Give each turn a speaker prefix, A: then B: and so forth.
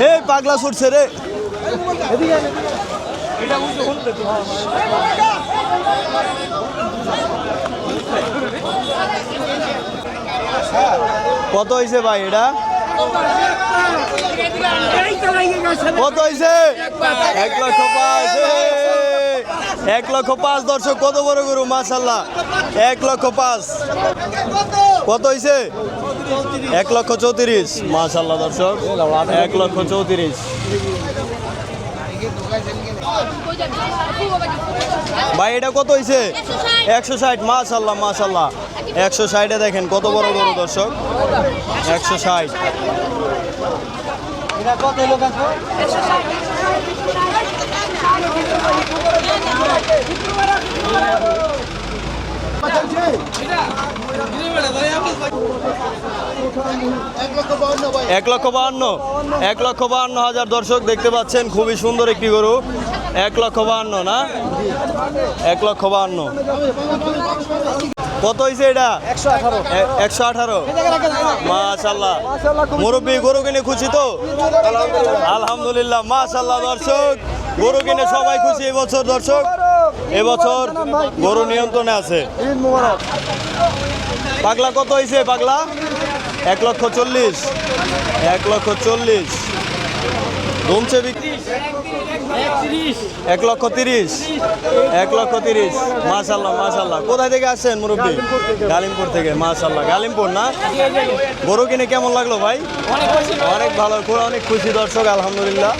A: হে পাগলা ছুটছে রে। কত হয়েছে ভাই এটা? কত হয়েছে এক লক্ষ পাঁচ এক লক্ষ পাঁচ দর্শক, কত বড় গরু মাশাল্লাহ এক লক্ষ পাঁচ। কত হয়েছে এক লক্ষ চৌত্রিশ। মাশাল্লাহ দর্শক। এক লক্ষ চৌত্রিশ। ভাই এটা কত হয়েছে একশো ষাট মাশাল্লাহ মাশাল্লাহ একশো ষাটে দেখেন কত বড় বড় দর্শক। একশো ষাট। এক লক্ষ বাহান্ন। এক লক্ষ বাহান্ন হাজার দর্শক দেখতে পাচ্ছেন, খুবই সুন্দর একটি গরু। এক লক্ষ বাহান্ন, না? এক লক্ষ বাহান্ন। কত হয়েছে এটা? একশো আঠারো। মাশাল্লাহ মুরব্বী, গরু কিনে খুশি তো? আলহামদুলিল্লাহ মাশাল্লাহ দর্শক। গরু কিনে সবাই খুশি এবছর দর্শক। এবছর গরু নিয়ন্ত্রণে আছে। পাগলা কত হয়েছে পাগলা? এক লক্ষ চল্লিশ, এক লক্ষ চল্লিশ। ধুমছে বিক্রি এক লক্ষ তিরিশ, এক লক্ষ তিরিশ। মাশাল্লাহ মাশাল্লাহ। কোথায় থেকে আসছেন মুরব্বী? গালিমপুর থেকে, মাশাল্লাহ। গালিমপুর না? গরু কিনে কেমন লাগল ভাই? অনেক ভালো অনেক খুশি দর্শক, আলহামদুলিল্লাহ।